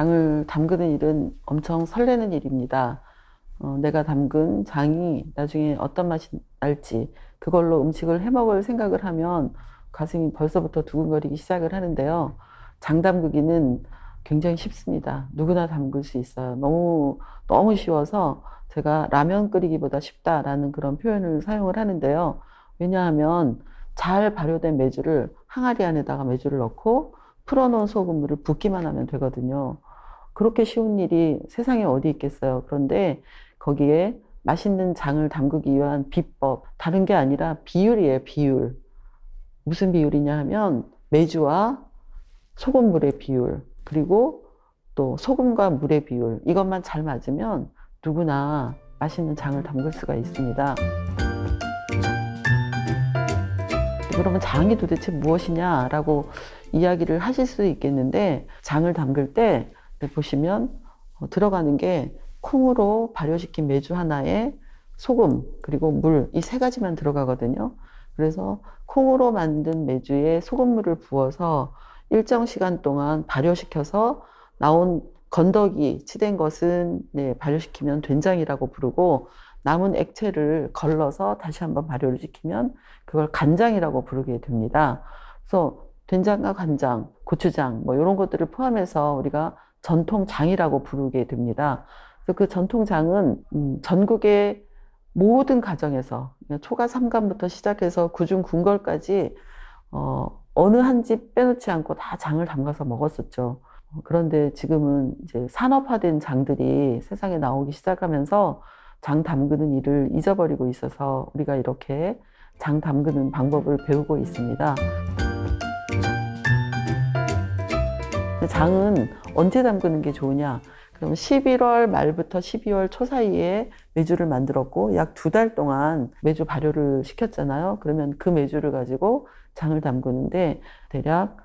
장을 담그는 일은 엄청 설레는 일입니다. 어, 내가 담근 장이 나중에 어떤 맛이 날지 그걸로 음식을 해 먹을 생각을 하면 가슴이 벌써부터 두근거리기 시작을 하는데요. 장 담그기는 굉장히 쉽습니다. 누구나 담글 수 있어요. 너무, 너무 쉬워서 제가 라면 끓이기보다 쉽다라는 그런 표현을 사용을 하는데요. 왜냐하면 잘 발효된 메주를 항아리 안에다가 메주를 넣고 풀어놓은 소금물을 붓기만 하면 되거든요. 그렇게 쉬운 일이 세상에 어디 있겠어요. 그런데 거기에 맛있는 장을 담그기 위한 비법, 다른 게 아니라 비율이에요, 비율. 무슨 비율이냐 하면 메주와 소금물의 비율, 그리고 또 소금과 물의 비율, 이것만 잘 맞으면 누구나 맛있는 장을 담글 수가 있습니다. 그러면 장이 도대체 무엇이냐라고 이야기를 하실 수 있겠는데 장을 담글 때 보시면 어, 들어가는 게 콩으로 발효시킨 메주 하나에 소금 그리고 물 이 세 가지만 들어가거든요. 그래서 콩으로 만든 메주에 소금물을 부어서 일정 시간 동안 발효시켜서 나온 건더기 치댄 것은 네, 발효시키면 된장이라고 부르고 남은 액체를 걸러서 다시 한번 발효를 시키면 그걸 간장이라고 부르게 됩니다. 그래서 된장과 간장, 고추장 뭐 이런 것들을 포함해서 우리가 전통장이라고 부르게 됩니다. 그래서 그 전통장은 음, 전국의 모든 가정에서 초가 삼간부터 시작해서 구중 궁궐까지 어, 어느 한 집 빼놓지 않고 다 장을 담가서 먹었었죠. 어, 그런데 지금은 이제 산업화된 장들이 세상에 나오기 시작하면서 장 담그는 일을 잊어버리고 있어서 우리가 이렇게 장 담그는 방법을 배우고 있습니다. 장은 언제 담그는 게 좋으냐? 그럼 11월 말부터 12월 초 사이에 메주를 만들었고 약 두 달 동안 메주 발효를 시켰잖아요. 그러면 그 메주를 가지고 장을 담그는데 대략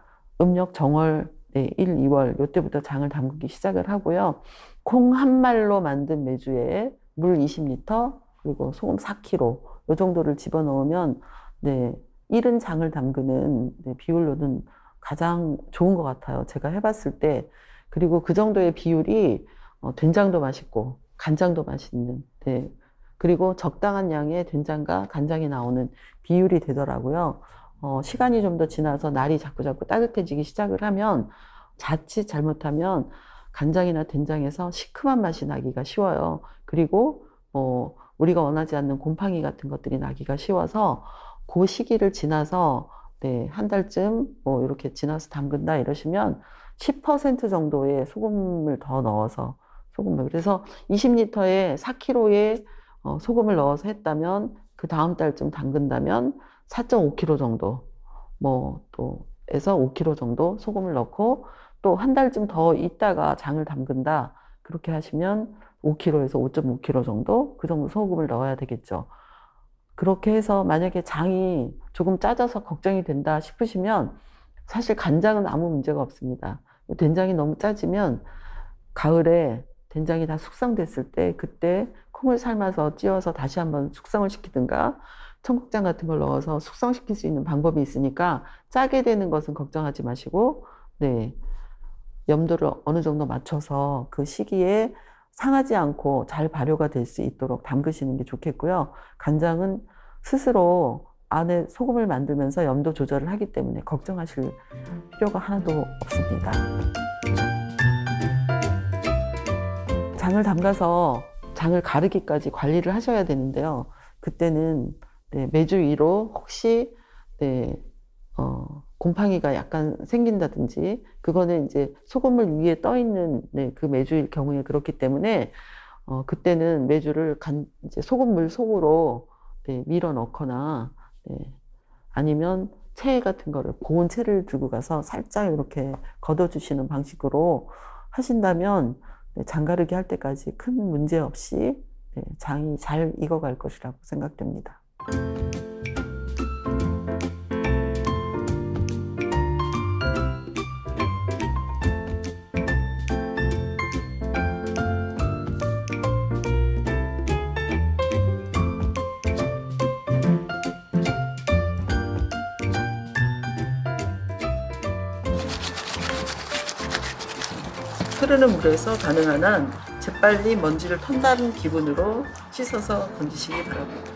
음력 정월 네, 1, 2월 요때부터 장을 담그기 시작을 하고요. 콩 한 말로 만든 메주에 물 20리터 그리고 소금 4kg 요 정도를 집어넣으면 네, 이른 장을 담그는 네, 비율로는 가장 좋은 것 같아요. 제가 해봤을 때 그리고 그 정도의 비율이 어, 된장도 맛있고 간장도 맛있는 네. 그리고 적당한 양의 된장과 간장이 나오는 비율이 되더라고요. 어, 시간이 좀 더 지나서 날이 자꾸 자꾸 따뜻해지기 시작을 하면 자칫 잘못하면 간장이나 된장에서 시큼한 맛이 나기가 쉬워요. 그리고 어, 우리가 원하지 않는 곰팡이 같은 것들이 나기가 쉬워서 그 시기를 지나서 네, 한 달쯤 뭐 이렇게 지나서 담근다 이러시면 10% 정도의 소금을 더 넣어서 소금을 그래서 20리터에 4kg의 어, 소금을 넣어서 했다면 그 다음 달쯤 담근다면 4.5kg 정도 뭐 또 에서 5kg 정도 소금을 넣고 또 한 달쯤 더 있다가 장을 담근다 그렇게 하시면 5kg에서 5.5kg 정도 그 정도 소금을 넣어야 되겠죠. 그렇게 해서 만약에 장이 조금 짜져서 걱정이 된다 싶으시면 사실 간장은 아무 문제가 없습니다. 된장이 너무 짜지면 가을에 된장이 다 숙성됐을 때 그때 콩을 삶아서 찧어서 다시 한번 숙성을 시키든가 청국장 같은 걸 넣어서 숙성시킬 수 있는 방법이 있으니까 짜게 되는 것은 걱정하지 마시고 네 염도를 어느 정도 맞춰서 그 시기에 상하지 않고 잘 발효가 될 수 있도록 담그시는 게 좋겠고요. 간장은 스스로 안에 소금을 만들면서 염도 조절을 하기 때문에 걱정하실 필요가 하나도 없습니다. 장을 담가서 장을 가르기까지 관리를 하셔야 되는데요. 그때는 네, 매주 위로 혹시 네, 어, 곰팡이가 약간 생긴다든지 그거는 이제 소금물 위에 떠 있는 네, 그 메주일 경우에 그렇기 때문에 어, 그때는 메주를 간, 이제 소금물 속으로 네, 밀어 넣거나 네, 아니면 채 같은 거를 고운 채를 들고 가서 살짝 이렇게 걷어주시는 방식으로 하신다면 네, 장가르기 할 때까지 큰 문제 없이 네, 장이 잘 익어갈 것이라고 생각됩니다. 흐르는 물에서 가능한 한 재빨리 먼지를 턴다는 기분으로 씻어서 건지시기 바랍니다.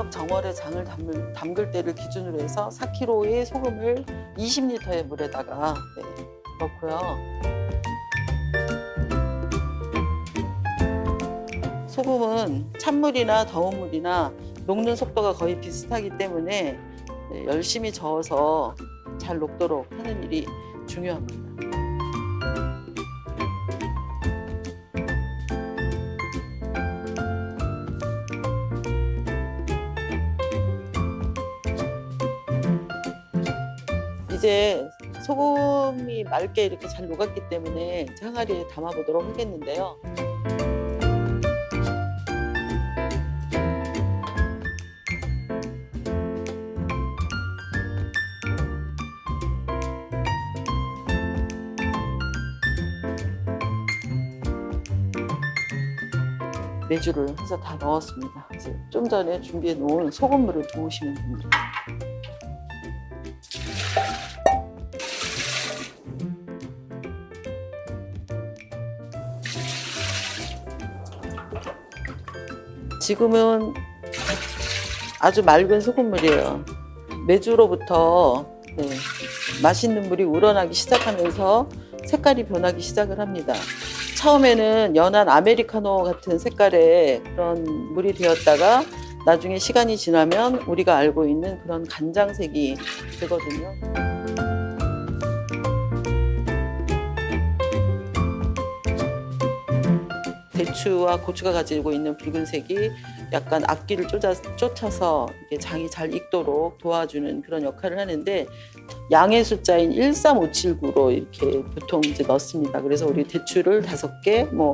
네. 음력 정월에 장을 담을, 담글 때를 기준으로 해서 4kg의 소금을 20리터의 물에다가 네, 넣고요. 소금은 찬물이나 더운 물이나 녹는 속도가 거의 비슷하기 때문에 네, 열심히 저어서 잘 녹도록 하는 일이 중요합니다. 이제 소금이 맑게 이렇게 잘 녹았기 때문에 항아리에 담아보도록 하겠는데요. 메주를 해서 다 넣었습니다. 이제 좀 전에 준비해 놓은 소금물을 부으시면 됩니다. 지금은 아주 맑은 소금물이에요. 메주로부터 네, 맛있는 물이 우러나기 시작하면서 색깔이 변하기 시작을 합니다. 처음에는 연한 아메리카노 같은 색깔의 그런 물이 되었다가 나중에 시간이 지나면 우리가 알고 있는 그런 간장색이 되거든요. 대추와 고추가 가지고 있는 붉은색이 약간 앞기를 쫓아, 쫓아서 이렇게 장이 잘 익도록 도와주는 그런 역할을 하는데 양의 숫자인 13579로 이렇게 보통 이제 넣습니다. 그래서 우리 대추를 다섯 개, 뭐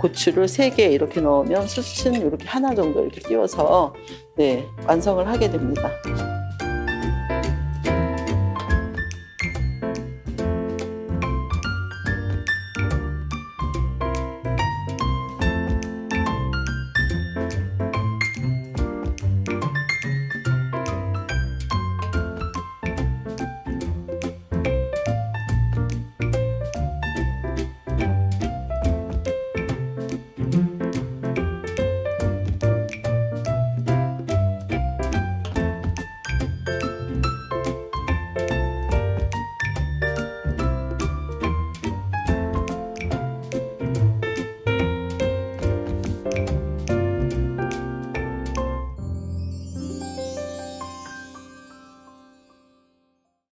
고추를 세 개 이렇게 넣으면 수순 이렇게 하나 정도 이렇게 띄워서 네, 완성을 하게 됩니다.